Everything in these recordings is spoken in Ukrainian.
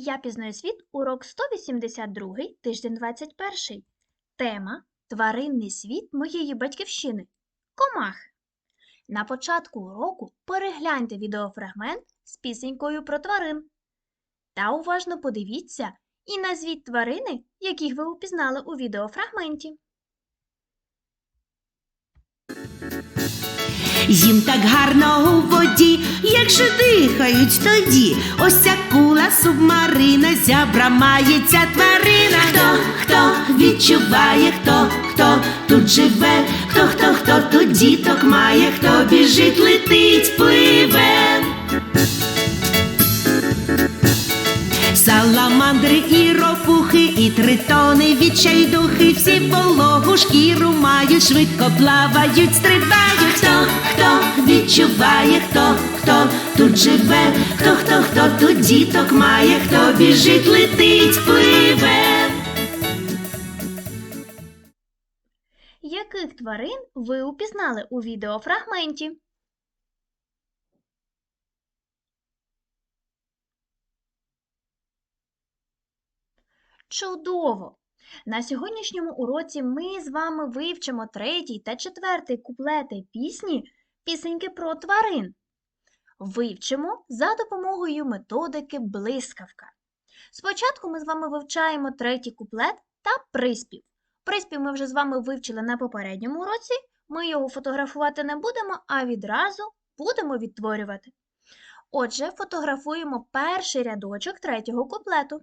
Я пізнаю світ, урок 182, тиждень 21. Тема Тваринний світ моєї батьківщини. Комахи. На початку уроку перегляньте відеофрагмент з пісенькою про тварин. Та уважно подивіться і назвіть тварини, яких ви упізнали у відеофрагменті. Їм так гарно у воді, як же дихають тоді. Ось ця кула субмарина, зябра має ця тварина. Хто, хто відчуває, хто, хто тут живе, хто, хто, хто тут діток має, хто біжить, летить, тритони, відчайдухи, всі вологу шкіру мають, швидко плавають, стрибають. Хто, хто відчуває, хто, хто тут живе, хто, хто, хто тут діток має, хто біжить, летить, пливе. Яких тварин ви упізнали у відеофрагменті? Чудово! На сьогоднішньому уроці ми з вами вивчимо третій та четвертий куплети пісні Пісеньки про тварин. Вивчимо за допомогою методики блискавка. Спочатку ми з вами вивчаємо третій куплет та приспів. Приспів ми вже з вами вивчили на попередньому уроці. Ми його фотографувати не будемо, а відразу будемо відтворювати. Отже, фотографуємо перший рядочок третього куплету.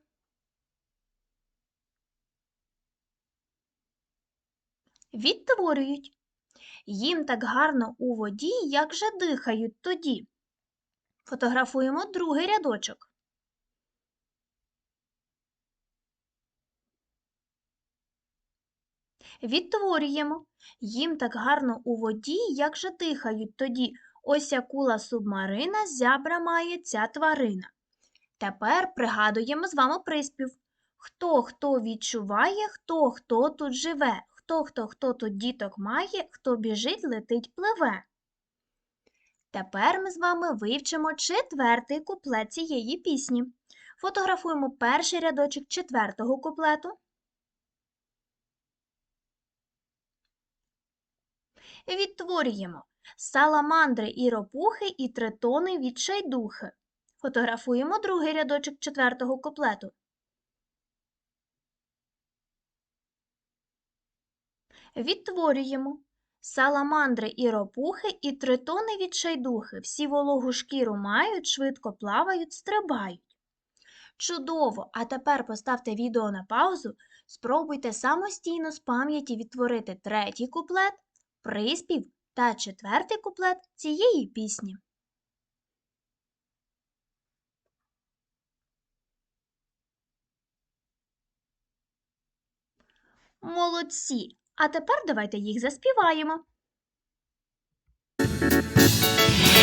Відтворюють. Їм так гарно у воді, як же дихають тоді. Фотографуємо другий рядочок. Відтворюємо. Їм так гарно у воді, як же дихають тоді. Ось акула субмарина, зябра має ця тварина. Тепер пригадуємо з вами приспів. Хто хто відчуває, хто хто тут живе, хто хто хто тут діток має, хто біжить, летить, пливе. Тепер ми з вами вивчимо четвертий куплет цієї пісні. Фотографуємо перший рядочок четвертого куплету. Відтворюємо саламандри і ропухи і тритони відчайдухи. Фотографуємо другий рядочок четвертого куплету. Відтворюємо саламандри і ропухи і тритони відчайдухи. Всі вологу шкіру мають, швидко плавають, стрибають. Чудово! А тепер поставте відео на паузу, спробуйте самостійно з пам'яті відтворити третій куплет, приспів та четвертий куплет цієї пісні. Молодці! А тепер давайте їх заспіваємо.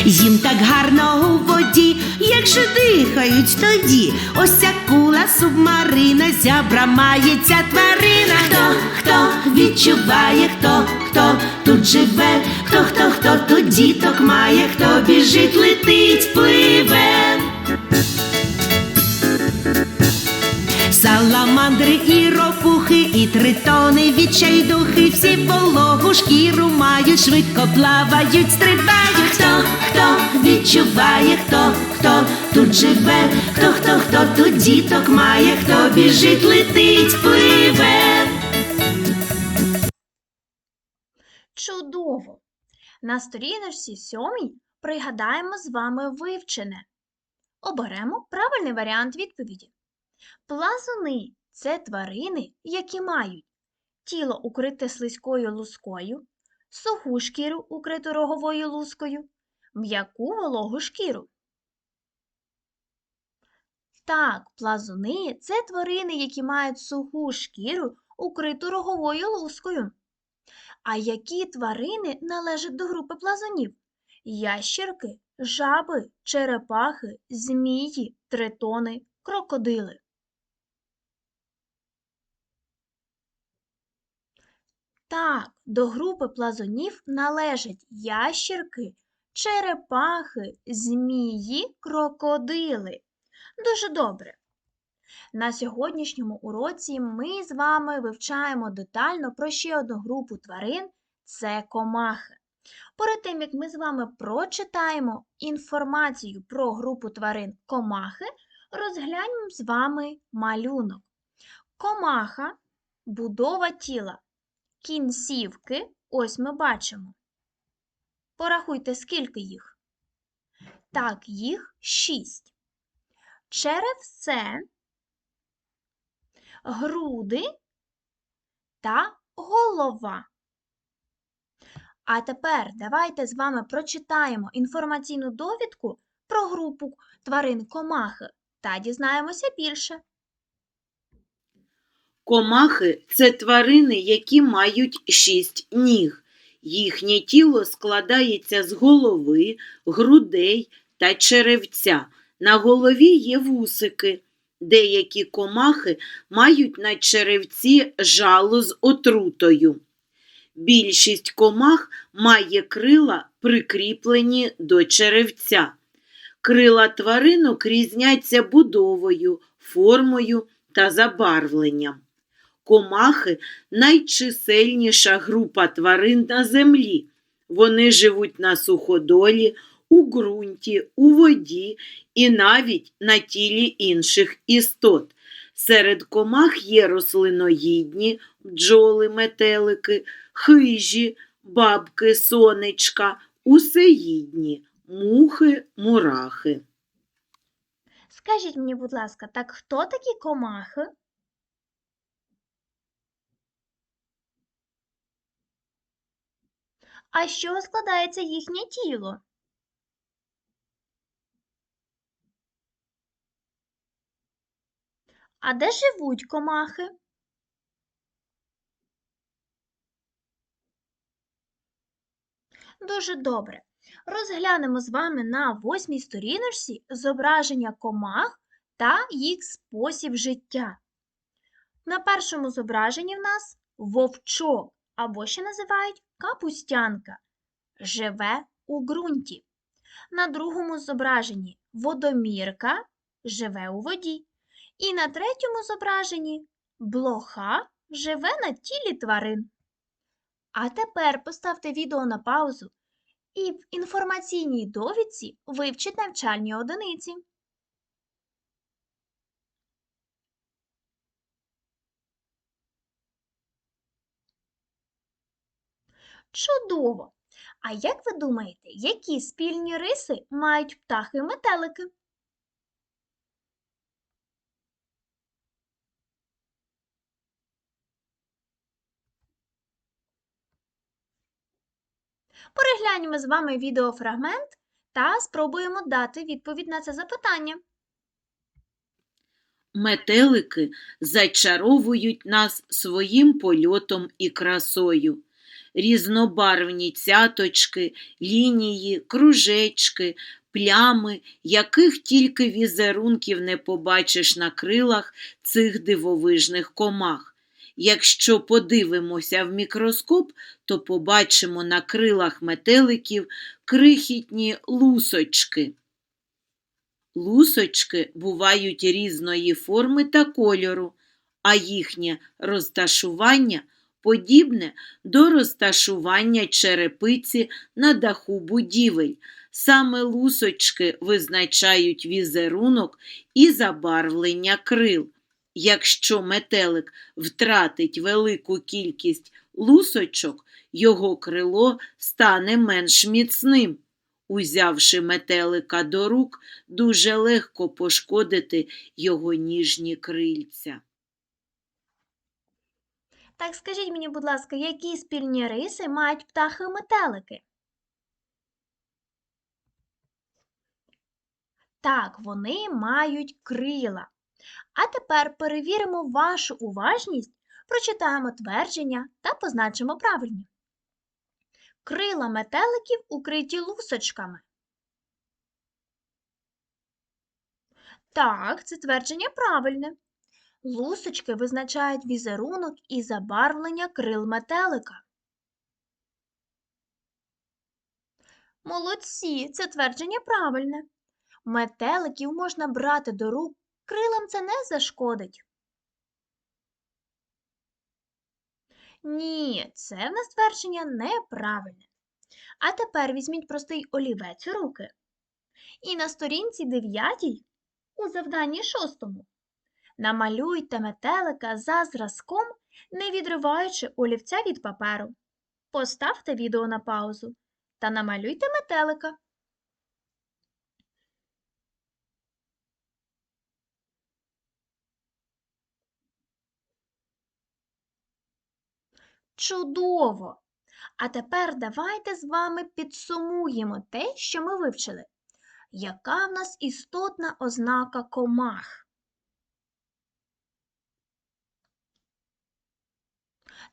Їм так гарно у воді, як же дихають тоді. Ось ця кула субмарина, зябра має ця тварина. Хто, хто відчуває, хто, хто тут живе, хто, хто, хто тут діток має, хто біжить, летить, пливе. Саламандри і ропухи, і тритони, відчайдухи, всі вологу шкіру мають, швидко плавають, стрибають. Хто, хто відчуває, хто, хто тут живе, хто, хто, хто тут діток має, хто біжить, летить, пливе. Чудово! На сторіночці сьомій пригадаємо з вами вивчене. Оберемо правильний варіант відповіді. Плазуни це тварини, які мають тіло укрите слизькою лускою, суху шкіру, укриту роговою лускою, м'яку вологу шкіру. Так, плазуни це тварини, які мають суху шкіру, укриту роговою лускою. А які тварини належать до групи плазунів? Ящірки, жаби, черепахи, змії, тритони, крокодили. Так, до групи плазунів належать ящірки, черепахи, змії, крокодили. Дуже добре. На сьогоднішньому уроці ми з вами вивчаємо детально про ще одну групу тварин це комахи. Перед тим, як ми з вами прочитаємо інформацію про групу тварин комахи, розглянемо з вами малюнок. Комаха будова тіла. Кінцівки ось ми бачимо. Порахуйте, скільки їх. Так, їх шість. Черевце, груди та голова. А тепер давайте з вами прочитаємо інформаційну довідку про групу тварин комахи та дізнаємося більше. Комахи це тварини, які мають шість ніг. Їхнє тіло складається з голови, грудей та черевця. На голові є вусики. Деякі комахи мають на черевці жало з отрутою. Більшість комах має крила, прикріплені до черевця. Крила тваринок різняться будовою, формою та забарвленням. Комахи найчисельніша група тварин на землі. Вони живуть на суходолі, у ґрунті, у воді і навіть на тілі інших істот. Серед комах є рослиноїдні, бджоли, метелики, хижі, бабки, сонечка, усеїдні, мухи, мурахи. Скажіть мені, будь ласка, так хто такі комахи? А з чого складається їхнє тіло? А де живуть комахи? Дуже добре. Розглянемо з вами на восьмій сторіночці зображення комах та їх спосіб життя. На першому зображенні в нас вовчок, або ще називають капустянка, живе у ґрунті. На другому зображенні водомірка живе у воді. І на третьому зображенні блоха живе на тілі тварин. А тепер поставте відео на паузу і в інформаційній довідці вивчіть навчальні одиниці. Чудово! А як ви думаєте, які спільні риси мають птахи і метелики? Перегляньмо з вами відеофрагмент та спробуємо дати відповідь на це запитання. Метелики зачаровують нас своїм польотом і красою. Різнобарвні цяточки, лінії, кружечки, плями, яких тільки візерунків не побачиш на крилах цих дивовижних комах. Якщо подивимося в мікроскоп, то побачимо на крилах метеликів крихітні лусочки. Лусочки бувають різної форми та кольору, а їхнє розташування подібне до розташування черепиці на даху будівель. Саме лусочки визначають візерунок і забарвлення крил. Якщо метелик втратить велику кількість лусочок, його крило стане менш міцним. Узявши метелика до рук, дуже легко пошкодити його ніжні крильця. Так скажіть мені, будь ласка, які спільні риси мають птахи-метелики? Так, вони мають крила. А тепер перевіримо вашу уважність, прочитаємо твердження та позначимо правильні. Крила метеликів укриті лусочками. Так, це твердження правильне. Лусочки визначають візерунок і забарвлення крил метелика. Молодці, це твердження правильне. Метеликів можна брати до рук крилам це не зашкодить. Ні, це в нас твердження неправильне. А тепер візьміть простий олівець у руки. І на сторінці 9 у завданні шостому намалюйте метелика за зразком, не відриваючи олівця від паперу. Поставте відео на паузу та намалюйте метелика. Чудово! А тепер давайте з вами підсумуємо те, що ми вивчили. Яка в нас істотна ознака комах?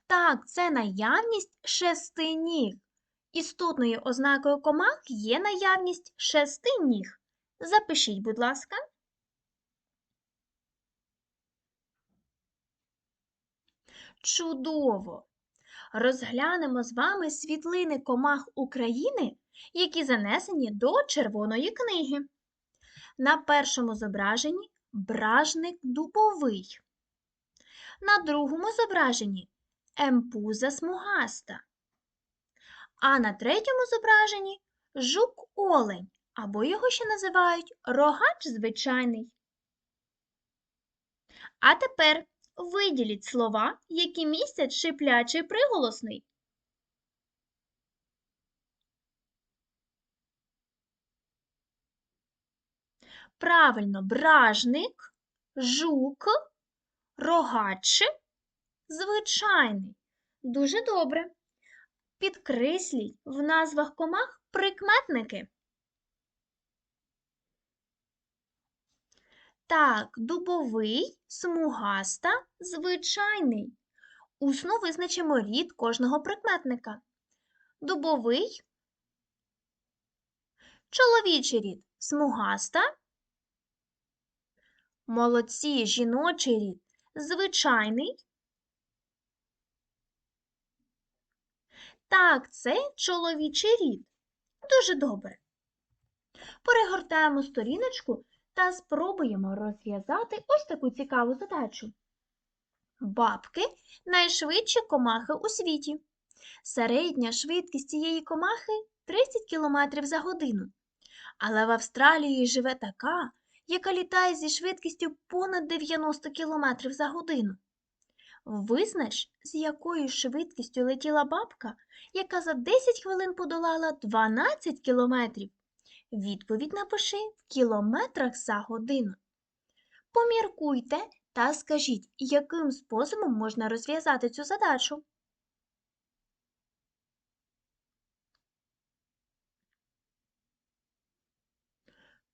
Так, це наявність шести ніг. Істотною ознакою комах є наявність шести ніг. Запишіть, будь ласка. Чудово! Розглянемо з вами світлини комах України, які занесені до Червоної книги. На першому зображенні бражник дубовий. На другому зображенні емпуза смугаста. А на третьому зображенні жук-олень, або його ще називають рогач звичайний. А тепер виділіть слова, які містять шиплячий приголосний. Правильно, бражник, жук, рогач, звичайний. Дуже добре. Підкресліть в назвах комах прикметники. Так, дубовий, смугаста, звичайний. Усно визначимо рід кожного прикметника. Дубовий, чоловічий рід, смугаста, молодці, жіночий рід, звичайний. Так, це чоловічий рід. Дуже добре. Перегортаємо сторіночку та спробуємо розв'язати ось таку цікаву задачу. Бабки найшвидші комахи у світі. Середня швидкість цієї комахи 30 км за годину. Але в Австралії живе така, яка літає зі швидкістю понад 90 км за годину. Визнач, з якою швидкістю летіла бабка, яка за 10 хвилин подолала 12 кілометрів. Відповідь напиши в кілометрах за годину. Поміркуйте та скажіть, яким способом можна розв'язати цю задачу.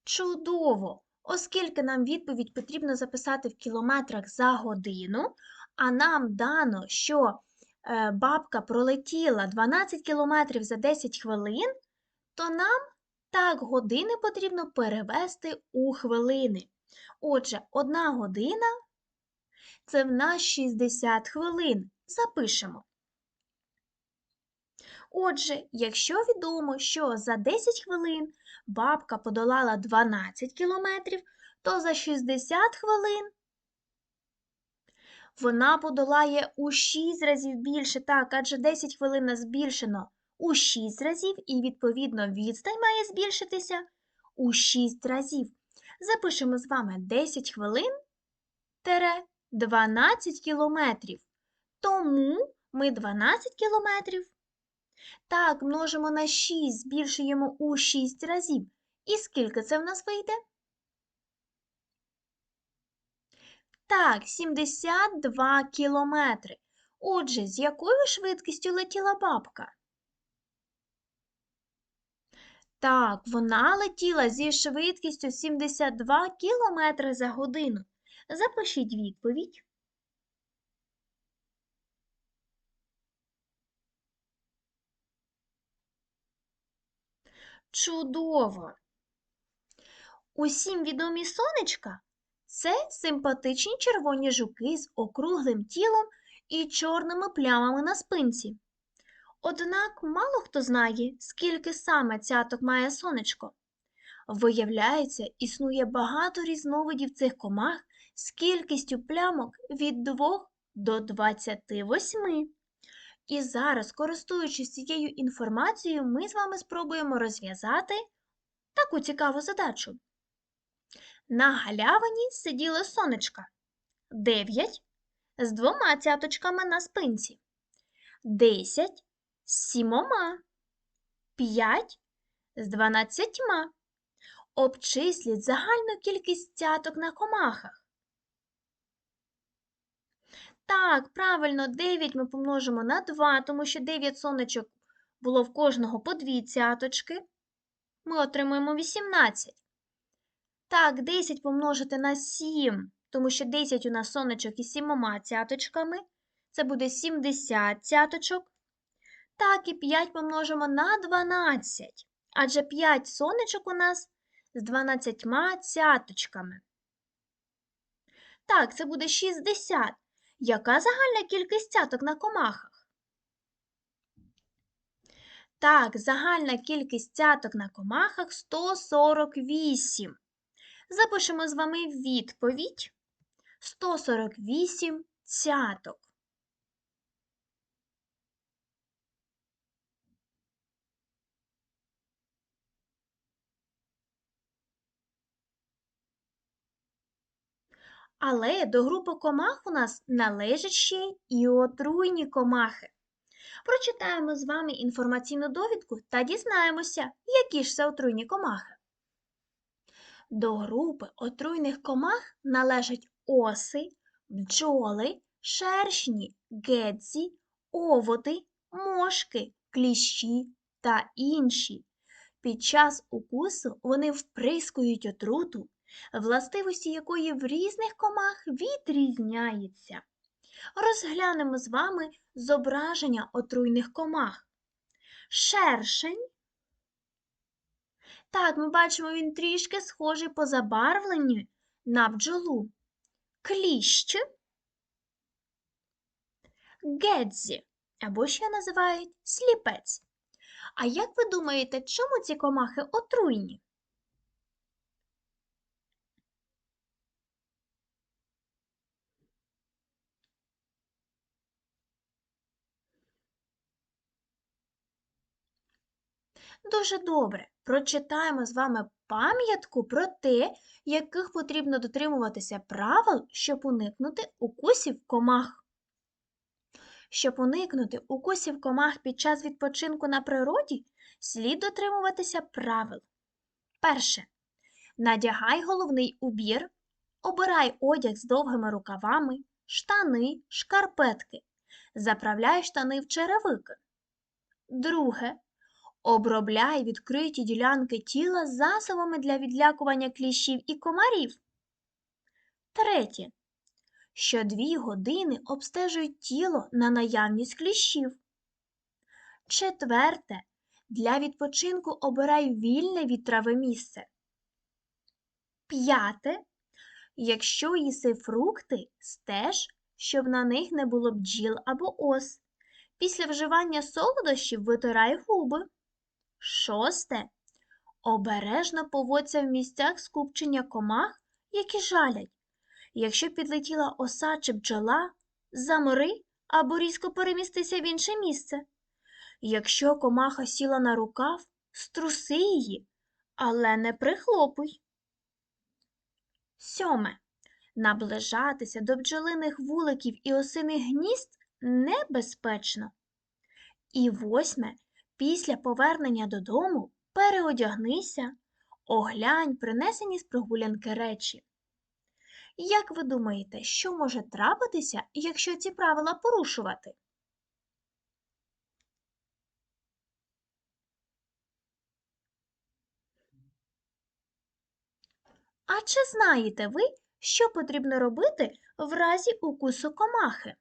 Чудово! Оскільки нам відповідь потрібно записати в кілометрах за годину, а нам дано, що е, бабка пролетіла 12 кілометрів за 10 хвилин, то нам так години потрібно перевести у хвилини. Отже, одна година це в нас 60 хвилин. Запишемо. Отже, якщо відомо, що за 10 хвилин бабка подолала 12 кілометрів, то за 60 хвилин вона подолає у 6 разів більше, так, адже 10 хвилин збільшено у 6 разів, і, відповідно, відстань має збільшитися у 6 разів. Запишемо з вами 10 хвилин тере 12 кілометрів. Тому ми 12 кілометрів. Так, множимо на 6, збільшуємо у 6 разів. І скільки це в нас вийде? Так, 72 кілометри. Отже, з якою швидкістю летіла бабка? Так, вона летіла зі швидкістю 72 кілометри за годину. Запишіть відповідь. Чудово! Усім відомі сонечка це симпатичні червоні жуки з округлим тілом і чорними плямами на спинці. Однак мало хто знає, скільки саме цяток має сонечко. Виявляється, існує багато різновидів цих комах з кількістю плямок від 2 до 28. І зараз, користуючись цією інформацією, ми з вами спробуємо розв'язати таку цікаву задачу. На галявині сиділо сонечка. 9 з двома цяточками на спинці. 10 з сімома. 5 з дванадцятьма. Обчисліть загальну кількість цяток на комахах. Так, правильно, 9 ми помножимо на 2, тому що 9 сонечок було в кожного по 2 цяточки. Ми отримуємо 18. Так, 10 помножити на 7, тому що 10 у нас сонечок із 7 цяточками. Це буде 70 цяточок. Так, і 5 помножимо на 12, адже 5 сонечок у нас з 12 цяточками. Так, це буде 60. Яка загальна кількість цяток на комахах? Так, загальна кількість цяток на комахах 148. Запишемо з вами відповідь. 148 цяток. Але до групи комах у нас належать ще і отруйні комахи. Прочитаємо з вами інформаційну довідку та дізнаємося, які ж це отруйні комахи. До групи отруйних комах належать оси, бджоли, шершні, гедзі, оводи, мошки, кліщі та інші. Під час укусу вони вприскують отруту, властивості якої в різних комах відрізняється. Розглянемо з вами зображення отруйних комах. Шершень. Так, ми бачимо, він трішки схожий по забарвленню на бджолу. Кліщ. Гедзі, або ще називають сліпець. А як ви думаєте, чому ці комахи отруйні? Дуже добре. Прочитаємо з вами пам'ятку про те, яких потрібно дотримуватися правил, щоб уникнути укусів комах. Щоб уникнути укусів комах під час відпочинку на природі, слід дотримуватися правил. Перше. Надягай головний убір, обирай одяг з довгими рукавами, штани, шкарпетки. Заправляй штани в черевики. Друге. Обробляй відкриті ділянки тіла засобами для відлякування кліщів і комарів. Третє. Що дві години обстежуй тіло на наявність кліщів. Четверте. Для відпочинку обирай вільне від трави місце. П'яте. Якщо їси фрукти, стеж, щоб на них не було бджіл або ос. Після вживання солодощів витирай губи. Шосте. Обережно поводься в місцях скупчення комах, які жалять. Якщо підлетіла оса чи бджола, замори або різко перемістися в інше місце. Якщо комаха сіла на рукав, струси її, але не прихлопуй. Сьоме. Наближатися до бджолиних вуликів і осиних гнізд небезпечно. І восьме. Після повернення додому переодягнися, оглянь принесені з прогулянки речі. Як ви думаєте, що може трапитися, якщо ці правила порушувати? А чи знаєте ви, що потрібно робити в разі укусу комахи?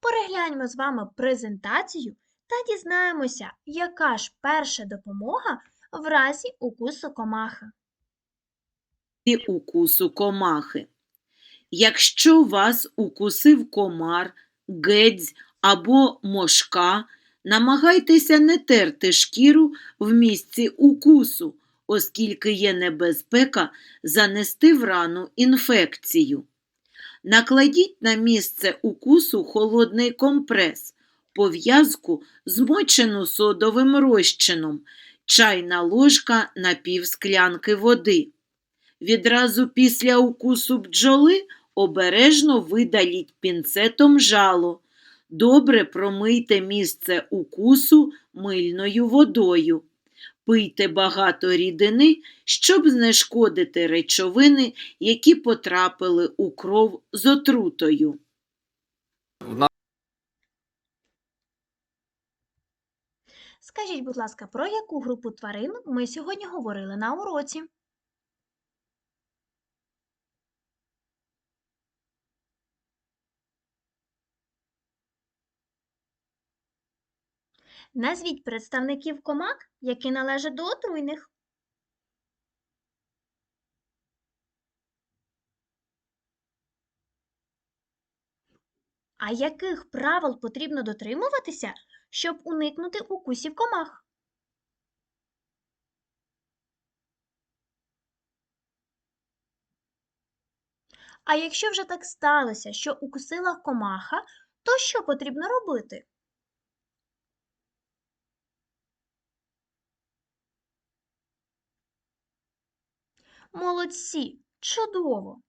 Перегляньмо з вами презентацію та дізнаємося, яка ж перша допомога в разі укусу комахи. і укусу комахи. Якщо вас укусив комар гедзь або мошка, намагайтеся не терти шкіру в місці укусу, оскільки є небезпека занести в рану інфекцію. Накладіть на місце укусу холодний компрес, пов'язку змочену содовим розчином, чайна ложка на півсклянки води. Відразу після укусу бджоли обережно видаліть пінцетом жало. Добре промийте місце укусу мильною водою. Пийте багато рідини, щоб знешкодити речовини, які потрапили у кров з отрутою. Скажіть, будь ласка, про яку групу тварин ми сьогодні говорили на уроці? Назвіть представників комах, які належать до отруйних. А яких правил потрібно дотримуватися, щоб уникнути укусів комах? А якщо вже так сталося, що укусила комаха, то що потрібно робити? Молодці, чудово!